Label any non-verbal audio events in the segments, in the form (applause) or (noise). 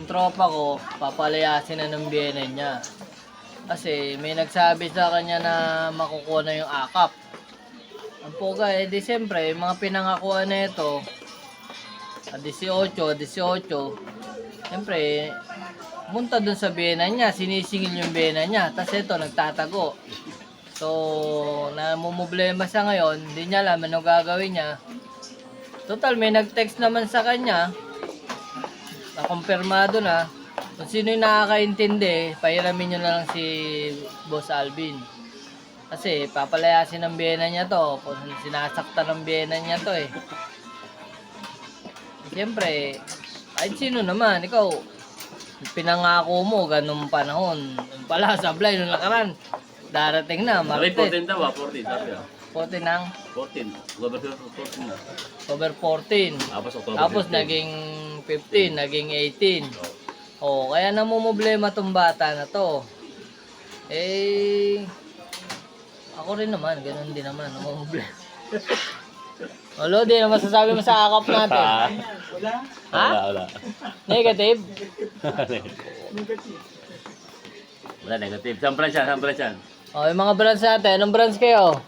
yung tropa ko, papalayasin na ng biyena niya. Kasi may nagsabi sa kanya na makukuha na yung akap. Ang poga eh, di siyempre, mga pinangakuan na ito, ah, 18, 18, siyempre, munta dun sa biyena niya, sinisingil yung biyena niya, tapos ito, nagtatago. So, namumblema siya ngayon, hindi niya alam ano gagawin niya. Total, may nag-text naman sa kanya, na kumpirmado na, kung sino yung nakakaintindi, pahiramin nyo na lang si Boss Alvin. Kasi papalayasin ng biyena niya to, kung sinasaktan ng biyena niya to eh. Siyempre, kahit sino naman, ikaw, pinangako mo, ganung panahon. Yung pala, (laughs) sablay, nung lakaran, darating na, Sabi, Martes. 14 daw ah, 14 sabi ah. 14 ng 14. October 14 na. October 14. Tapos October Tapos 15. naging 15, naging 18. Oh, kaya namumblema tong bata na to. Eh, ako rin naman, ganun din naman, namumblema. O, (laughs) Lodi, ano masasabi mo sa akap natin? Wala, Ha? wala. Negative? (laughs) wala, negative. Saan branch yan? Saan branch yan? O, yung mga brands natin, anong brands kayo?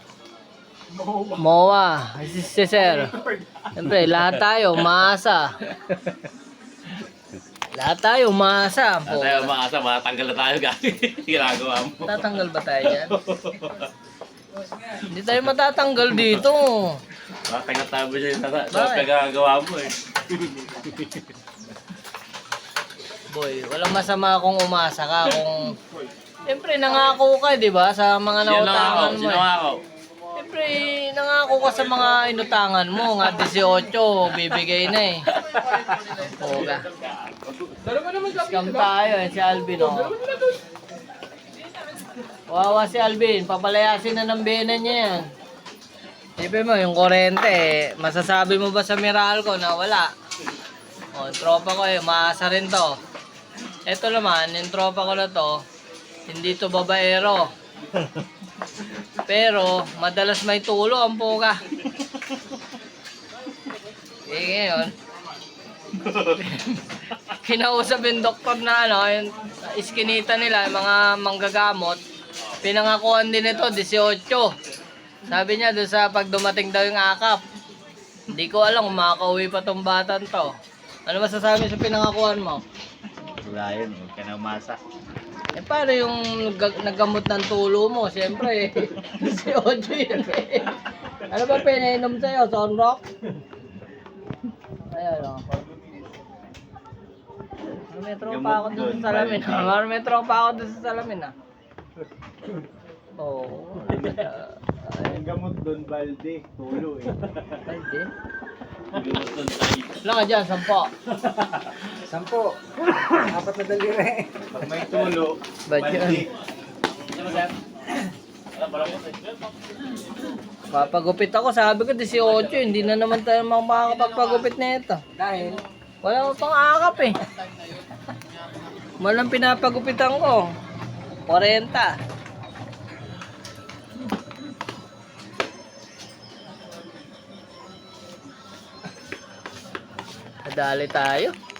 MOA. Si, si Sir. Siyempre, lahat tayo, maasa. (laughs) Lahat tayo, maasa. At tayo umaasa, matanggal na tayo galing. (laughs) Ginagawa mo. Tatanggal ba tayo dyan? Hindi tayo matatanggal dito. Matanggal tayo dyan sa, pagkakagawa mo eh. Boy, walang masama kung umasa ka. Kung... Siyempre, nangako ka, di ba? Sa mga nautangan mo. Sino eh. ako? Siyempre, nangako ka sa mga inutangan mo. Nga 18, bibigay na eh. Oo ka. Scam tayo eh, si Alvin oh. Wawa si Alvin, papalayasin na ng bena niya yan. Siyempre mo, yung korente eh, masasabi mo ba sa Meralco na wala? O, yung tropa ko eh, maasa rin to. Ito naman, yung tropa ko na to, hindi to babaero. (laughs) Pero, madalas may tulo ang puka. Eh, ngayon, (laughs) kinausap yung doktor na ano, yung iskinita nila, yung mga manggagamot, pinangakuan din ito, 18. Sabi niya doon sa pag dumating daw yung akap, hindi ko alam kung makakauwi pa tong batan to. Ano masasabi sa pinangakuan mo? Wala yun, huwag ka na umasa. Eh, paano yung nag- naggamot ng tulo mo? Siyempre, (laughs) si Ojo yun eh. Ano ba pinainom sa'yo? Sunrock? Ayan o. Ano, may tropa ako dun sa salamin ha? Ano, may tropa ako dun sa salamin ha? Oo. Ang gamot doon, balde, tulo eh. Ay, di. Wala ka dyan, sampo. (laughs) Sampo. Apat na daliri. Pag may tulo, yun? Papagupit ako, sabi ko 18, hindi na naman tayo makakapagpagupit na ito. dahil Wala ko pang akap eh. Walang pinapagupitan ko. 40. Nadali tayo.